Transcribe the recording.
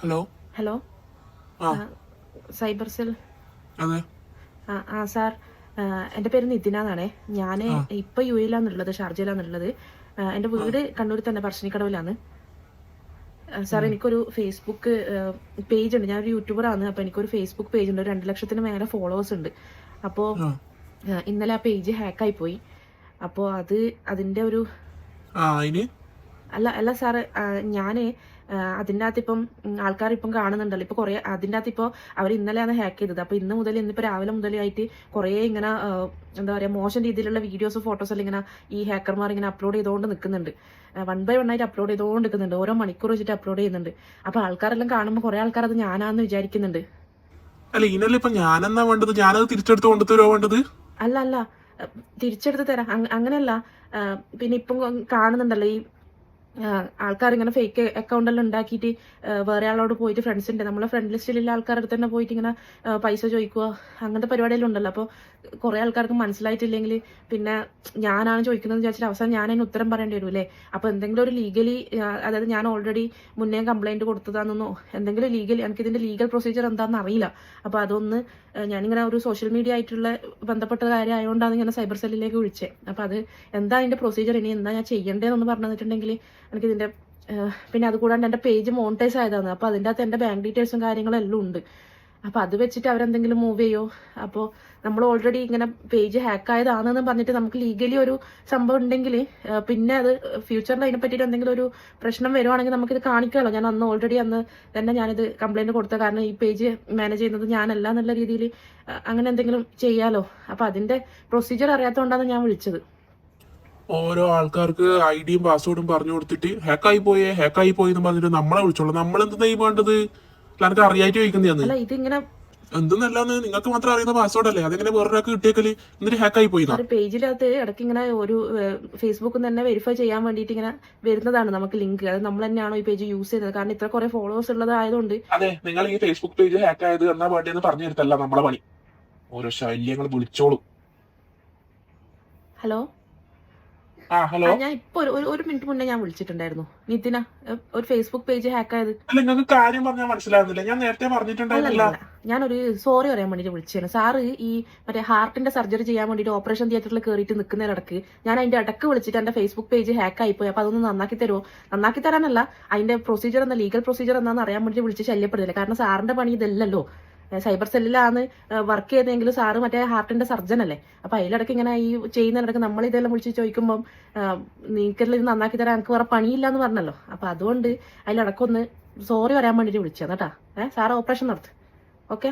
Hello? Hello? Cyber cell. അതെ. ആ sir. എന്റെ എന്റെ പേര് നിതിന എന്നാണേ. ഞാൻ ഇപ്പൊ യു എയിലാണുള്ളത് ഷാർജയിലാണുള്ളത് എന്റെ എന്റെ വീട് കണ്ണൂർ തന്നെ പറശ്ശിനിക്കടവിലാണ്. സാർ എനിക്കൊരു ഫേസ്ബുക്ക് പേജ് ഉണ്ട് ഞാനൊരു യൂട്യൂബറാണ് അപ്പോൾ എനിക്കൊരു ഫേസ്ബുക്ക് പേജ് ഉണ്ട് രണ്ടു ലക്ഷത്തിന് മേലെ ഫോളോവേഴ്സ് ഉണ്ട്. അപ്പോൾ ഇന്നലെ ആ പേജ് ഹാക്കായി പോയി. അപ്പോൾ അത് അതിന്റെ ഒരു അല്ല അല്ല സാറ് ഞാൻ അതിന്റെ അകത്ത് ഇപ്പം ആൾക്കാർ ഇപ്പം കാണുന്നുണ്ടല്ലോ. ഇപ്പൊ കുറേ അതിന്റെ അകത്ത് ഇപ്പോൾ അവർ ഇന്നലെയാണ് ഹാക്ക് ചെയ്തത്. അപ്പോൾ ഇന്ന് മുതൽ ഇന്നിപ്പോൾ രാവിലെ മുതലായിട്ട് കുറേ ഇങ്ങനെ എന്താ പറയുക മോശം രീതിയിലുള്ള വീഡിയോസ് ഫോട്ടോസ് എല്ലാം ഇങ്ങനെ ഈ ഹാക്കർമാർ ഇങ്ങനെ അപ്ലോഡ് ചെയ്തുകൊണ്ട് നിൽക്കുന്നുണ്ട് വൺ ബൈ വൺ ആയിട്ട് അപ്ലോഡ് ചെയ്തുകൊണ്ട് നിൽക്കുന്നുണ്ട് ഓരോ മണിക്കൂർ വെച്ചിട്ട് അപ്ലോഡ് ചെയ്യുന്നുണ്ട്. അപ്പോൾ ആൾക്കാരെല്ലാം കാണുമ്പോൾ കുറേ ആൾക്കാർ അത് ഞാനാന്ന് വിചാരിക്കുന്നുണ്ട്. അല്ല ഇതിനല്ലേ ഇപ്പൊ ഞാനെന്നാ വേണ്ടത്? ഞാനത് തിരിച്ചെടുത്ത് കൊണ്ടുതരുമോ വേണ്ടത്? അല്ല അല്ല. തിരിച്ചെടുത്ത് തരാം. അങ്ങനല്ല അങ്ങനെയല്ല. പിന്നെ ഇപ്പം കാണുന്നുണ്ടല്ലോ ഈ ആൾക്കാർ ഇങ്ങനെ ഫേക്ക് അക്കൗണ്ട് എല്ലാം ഉണ്ടാക്കിയിട്ട് വേറെ ആളോട് പോയിട്ട് ഫ്രണ്ട്സ് ഉണ്ട്. നമ്മളെ ഫ്രണ്ട് ലിസ്റ്റിലുള്ള ആൾക്കാരുടെ തന്നെ പോയിട്ട് ഇങ്ങനെ പൈസ ചോദിക്കുക അങ്ങനത്തെ പരിപാടിയെല്ലാം ഉണ്ടല്ലോ. അപ്പോൾ കുറേ ആൾക്കാർക്ക് മനസ്സിലായിട്ടില്ലെങ്കിൽ പിന്നെ ഞാനാണ് ചോദിക്കുന്നത് വിചാരിച്ചിട്ട് അവസാനം ഞാൻ അതിന് ഉത്തരം പറയേണ്ടി വരും അല്ലേ അപ്പോൾ എന്തെങ്കിലും ഒരു ലീഗലി അതായത് ഞാൻ ഓൾറെഡി മുന്നേ കംപ്ലൈന്റ് കൊടുത്തതാണെന്നോ എന്തെങ്കിലും ലീഗൽ എനിക്ക് ഇതിന്റെ ലീഗൽ പ്രൊസീജിയർ എന്താണെന്ന് അറിയില്ല. അപ്പോൾ അതൊന്ന് ഞാനിങ്ങനെ ഒരു സോഷ്യൽ മീഡിയ ആയിട്ടുള്ള ബന്ധപ്പെട്ട കാര്യം ആയതുകൊണ്ടാണ് ഞാൻ സൈബർ സെല്ലിലേക്ക് വിളിച്ചത് അപ്പോൾ അത് എന്താ അതിന്റെ പ്രൊസീജിയർ ഇനി എന്താ ഞാൻ ചെയ്യേണ്ടതെന്ന് പറഞ്ഞു തന്നിട്ടുണ്ടെങ്കിൽ എനിക്ക് ഇതിന്റെ ഏഹ് പിന്നെ അതുകൂടാണ്ട് എന്റെ പേജ് മോണിറ്റൈസ് ആയതാണ്. അപ്പോൾ അതിന്റെ അകത്ത് എന്റെ ബാങ്ക് ഡീറ്റെയിൽസും കാര്യങ്ങളും എല്ലാം ഉണ്ട്. അപ്പോൾ അത് വെച്ചിട്ട് അവരെന്തെങ്കിലും മൂവ് ചെയ്യോ? അപ്പോൾ നമ്മൾ ഓൾറെഡി ഇങ്ങനെ പേജ് ഹാക്ക് ആയതാണെന്ന് പറഞ്ഞിട്ട് നമുക്ക് ലീഗലി ഒരു സംഭവം ഉണ്ടെങ്കിൽ പിന്നെ അത് ഫ്യൂച്ചറിൽ അതിനെ പറ്റിയിട്ട് എന്തെങ്കിലും ഒരു പ്രശ്നം വരുവാണെങ്കിൽ നമുക്കിത് കാണിക്കാമല്ലോ ഞാൻ അന്ന് ഓൾറെഡി അന്ന് തന്നെ ഞാനിത് കംപ്ലൈന്റ് കൊടുത്ത കാരണം ഈ പേജ് മാനേജ് ചെയ്യുന്നത് ഞാനല്ല എന്നുള്ള രീതിയിൽ അങ്ങനെ എന്തെങ്കിലും ചെയ്യാലോ. അപ്പോൾ അതിന്റെ പ്രൊസീജിയർ അറിയാത്തതുകൊണ്ടാണ് ഞാൻ വിളിച്ചത്. ഓരോ ആൾക്കാർക്ക് ഐ ഡിയും പാസ്വേഡും പറഞ്ഞു കൊടുത്തിട്ട് ഹാക്കായി പോയേ ഹാക്കായി പോയി എന്ന് പറഞ്ഞിട്ട് നമ്മളെ വിളിച്ചോളൂ. നമ്മൾ എന്തെന്നാ ഈ വേണ്ടത്? എനിക്ക് അറിയായിട്ട് ചോദിക്കുന്നതാണ് ഇതിങ്ങനെ എന്തെന്നല്ലാന്ന്? നിങ്ങൾക്ക് മാത്രം അറിയുന്ന പാസ്വേഡ് അല്ലേ? അതെങ്ങനെ വേറൊരാൾക്ക് കിട്ടിയേക്കൽ? എന്നിട്ട് ഹാക്കായി പോയി പേജിലകത്ത് ഇടയ്ക്ക് ഇങ്ങനെ ഒരു ഫേസ്ബുക്കിൽ തന്നെ വെരിഫൈ ചെയ്യാൻ വേണ്ടിയിട്ട് ഇങ്ങനെ വരുന്നതാണ് നമുക്ക് ലിങ്ക് അത് നമ്മൾ തന്നെയാണോ ഈ പേജ് യൂസ് ചെയ്തത് കാരണം ഇത്ര കുറെ ഫോളോവേഴ്സ് ഉള്ളതായതുകൊണ്ട് അതെ നിങ്ങൾ ഈ ഫേസ്ബുക്ക് പേജ് ഹാക്ക് ആയത് എന്നാ വേണ്ടതെന്ന് പറഞ്ഞു തരത്തല്ല നമ്മളെ പണി. ഓരോ ശല്യങ്ങൾ വിളിച്ചോളൂ. ഹലോ? ഹലോ? ഞാൻ ഇപ്പൊ ഒരു മിനിറ്റ് മുന്നേ ഞാൻ വിളിച്ചിട്ടുണ്ടായിരുന്നു. നിതിന ഒരു ഫേസ്ബുക്ക് പേജ് ഹാക്ക് ആയത്. നിങ്ങൾക്ക് കാര്യം പറഞ്ഞാൽ മനസ്സിലാവുന്നില്ല. ഞാൻ നേരത്തെ പറഞ്ഞിട്ടുണ്ടായിരുന്നില്ല. ഞാനൊരു സോറി പറയാൻ വേണ്ടിട്ട് വിളിച്ചിരുന്നു സാറ് ഈ മറ്റേ ഹാർട്ടിന്റെ സർജറി ചെയ്യാൻ വേണ്ടിട്ട് ഓപ്പറേഷൻ തിയേറ്ററിൽ കയറിയിട്ട് നിൽക്കുന്നതിടക്ക് ഞാൻ അതിന്റെ ഇടയ്ക്ക് വിളിച്ചിട്ട് എന്റെ ഫേസ്ബുക്ക് പേജ് ഹാക്ക് ആയിപ്പോയി. അപ്പൊ അതൊന്ന് നന്നാക്കി തരുമോ നന്നാക്കി തരാനല്ല അതിന്റെ പ്രൊസീജിയർ എന്താ ലീഗൽ പ്രൊസീജിയർ എന്താണെന്ന് അറിയാൻ വേണ്ടി വിളിച്ച് ശല്യപ്പെടുന്നില്ല. കാരണം സാറിന്റെ പണി ഇതല്ലല്ലോ. സൈബർ സെല്ലിലാണ് വർക്ക് ചെയ്തതെങ്കിലും സാറ് മറ്റേ ഹാർട്ടിന്റെ സർജൻ അല്ലേ? അപ്പൊ അതിലിടക്ക് ഇങ്ങനെ ഈ ചെയ്യുന്നതിടക്ക് നമ്മൾ ഇതെല്ലാം വിളിച്ച് ചോദിക്കുമ്പോൾ നീക്കെല്ലാം ഇത് നന്നാക്കി തരാൻ എനിക്ക് വേറെ പണിയില്ല എന്ന് പറഞ്ഞല്ലോ. അപ്പൊ അതുകൊണ്ട് അതിലിടക്കൊന്ന് സോറി പറയാൻ വേണ്ടിട്ട് വിളിച്ചതാണ് കേട്ടാ. ഏഹ് സാറ് ഓപ്പറേഷൻ നടത്ത്. ഓക്കെ